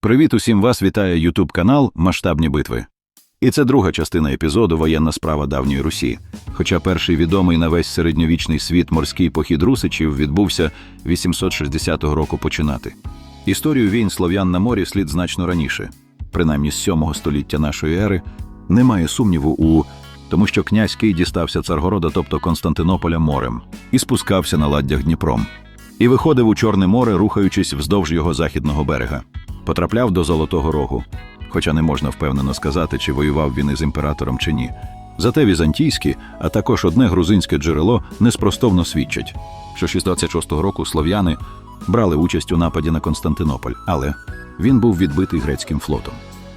Привіт усім вас вітає Ютуб канал Масштабні битви. І це друга частина епізоду Воєнна справа давньої Русі. Хоча перший відомий на весь середньовічний світ морський похід русичів відбувся 860 року починати. Історію війн слов'ян на морі слід значно раніше, принаймні з 7 століття нашої ери, немає сумніву у тому, що князь Кий дістався Царгорода, тобто Константинополя морем, і спускався на ладдях Дніпром. І виходив у Чорне море, рухаючись вздовж його західного берега. Потрапляв до Золотого Рогу, хоча не можна впевнено сказати, чи воював він із імператором чи ні. Зате візантійські, а також одне грузинське джерело неспростовно свідчать, що 66-го року слов'яни брали участь у нападі на Константинополь, але він був відбитий грецьким флотом.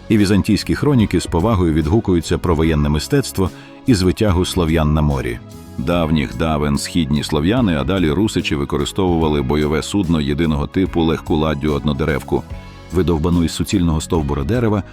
І візантійські хроніки з повагою відгукуються про воєнне мистецтво і звитягу слов'ян на морі. Давніх давен східні слов'яни, а далі русичі використовували бойове судно єдиного типу легку ладдю однодеревку, видовбану із суцільного стовбура дерева.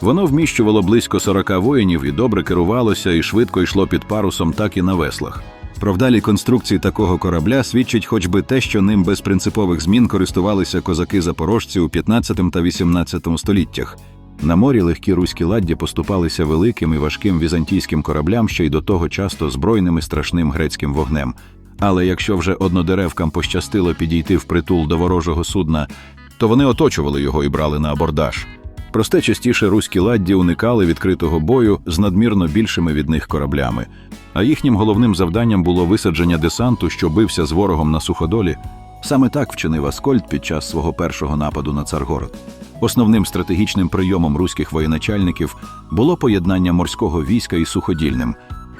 Воно вміщувало близько 40 воїнів і добре керувалося і швидко йшло під парусом, так і на веслах. Про вдалі конструкції такого корабля свідчить хоч би те, що ним без принципових змін користувалися козаки-запорожці у 15 та 18 століттях. На морі легкі руські ладдя поступалися великим і важким візантійським кораблям, ще й до того часто збройним і страшним грецьким вогнем. Але якщо вже однодеревкам пощастило підійти впритул до ворожого судна, то вони оточували його і брали на абордаж. Просте частіше руські ладді уникали відкритого бою з надмірно більшими від них кораблями, а їхнім головним завданням було висадження десанту, що бився з ворогом на суходолі. Саме так вчинив Аскольд під час свого першого нападу на Царгород. Основним стратегічним прийомом руських воєначальників було поєднання морського війська із суходільним.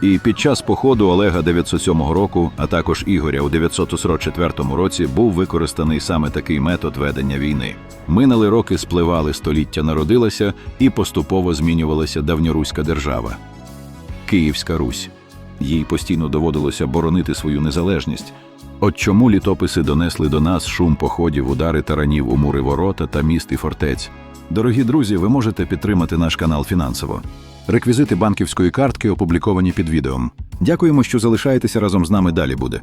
І під час походу Олега 907 року, а також Ігоря у 944 році, був використаний саме такий метод ведення війни. Минали роки спливали, століття народилася і поступово змінювалася давньоруська держава. Київська Русь. Їй постійно доводилося боронити свою незалежність. От чому літописи донесли до нас шум походів, удари таранів у мури ворота та міст і фортець. Дорогі друзі, ви можете підтримати наш канал фінансово. Реквізити банківської картки опубліковані під відео. Дякуємо, що залишаєтеся разом з нами далі буде.